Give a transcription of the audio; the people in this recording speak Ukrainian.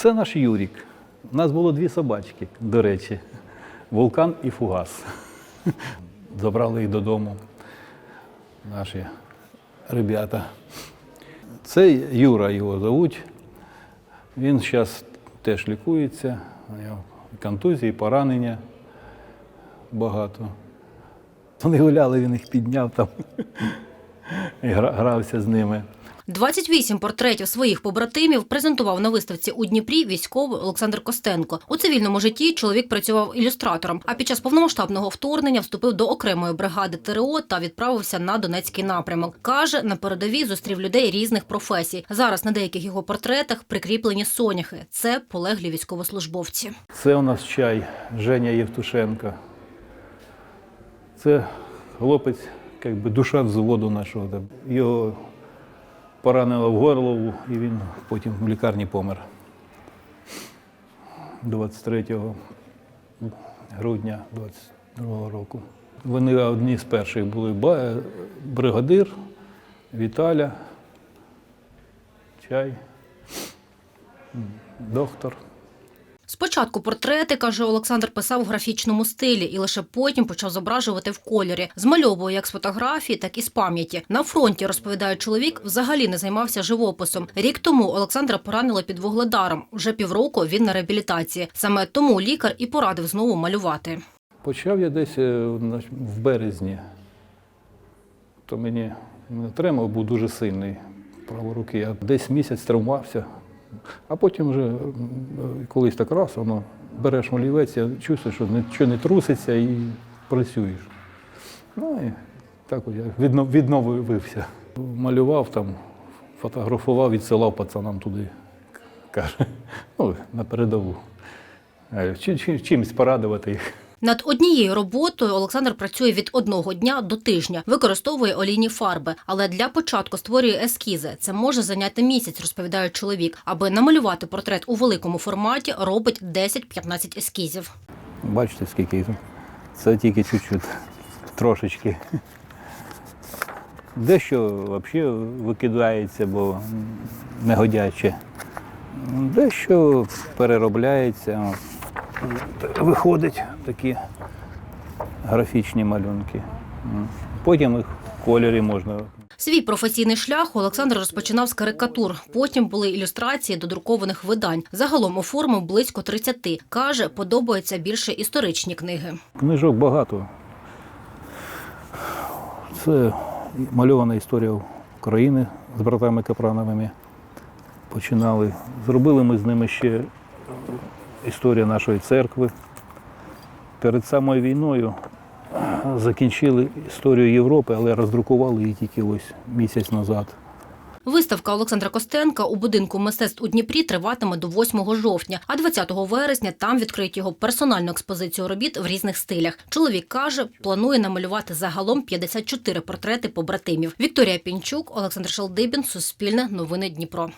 Це наш Юрік. У нас було дві собачки, до речі, вулкан і фугас. Забрали їх додому наші ребята. Це Юра його зовуть. Він зараз теж лікується. Контузії, поранення багато. Вони гуляли, він їх підняв там і грався з ними. 28 портретів своїх побратимів презентував на виставці у Дніпрі військовий Олександр Костенко. У цивільному житті чоловік працював ілюстратором, а під час повномасштабного вторгнення вступив до окремої бригади ТРО та відправився на Донецький напрямок. Каже, на передовій зустрів людей різних професій. Зараз на деяких його портретах прикріплені соняхи. Це полеглі військовослужбовці. Це у нас чай Женя Євтушенко. Це хлопець, як би душа взводу нашого. Його поранило в горлову, і він потім в лікарні помер. 23 грудня 22 року. Вони одні з перших були бригадир, Віталя, чай, доктор. Спочатку портрети, каже Олександр, писав у графічному стилі і лише потім почав зображувати в кольорі. Змальовує як з фотографії, так і з пам'яті. На фронті, розповідає чоловік, взагалі не займався живописом. Рік тому Олександра поранило під вугледаром. Вже півроку він на реабілітації. Саме тому лікар і порадив знову малювати. Почав я десь е, в березні. То мені мене тремор був дуже сильний правої руки. Я десь місяць травмувався, а потім вже е, колись так раз, воно береш олівець, я чувствую, що нічого не труситься і працюєш. Ну і так от я відновився. Малював там, фотографував, відсилав пацанам туди. Каже, ну, на передову. Е, чи- чи- Чимось порадувати їх. Над однією роботою Олександр працює від одного дня до тижня, використовує олійні фарби, але для початку створює ескізи. Це може зайняти місяць, розповідає чоловік. Аби намалювати портрет у великому форматі, робить 10-15 ескізів. Бачите, скільки? Це тільки чуть-чуть, трошечки. Дещо взагалі викидається, бо негодяче. Дещо переробляється. Виходять такі графічні малюнки. Потім їх в кольорі можна Свій професійний шлях Олександр розпочинав з карикатур. Потім були ілюстрації до друкованих видань. Загалом оформив близько 30. Каже, подобаються більше історичні книги. Книжок багато. Це мальована історія України з братами Капрановими. Починали. Зробили ми з ними ще історія нашої церкви. Перед самою війною закінчили історію Європи, але роздрукували її тільки ось місяць назад. Виставка Олександра Костенка у будинку мистецтв у Дніпрі триватиме до 8 жовтня, а 20 вересня там відкриють його персональну експозицію робіт в різних стилях. Чоловік каже, планує намалювати загалом 54 портрети побратимів. Вікторія Пінчук, Олександр Шалдибін, Суспільне, Новини Дніпро.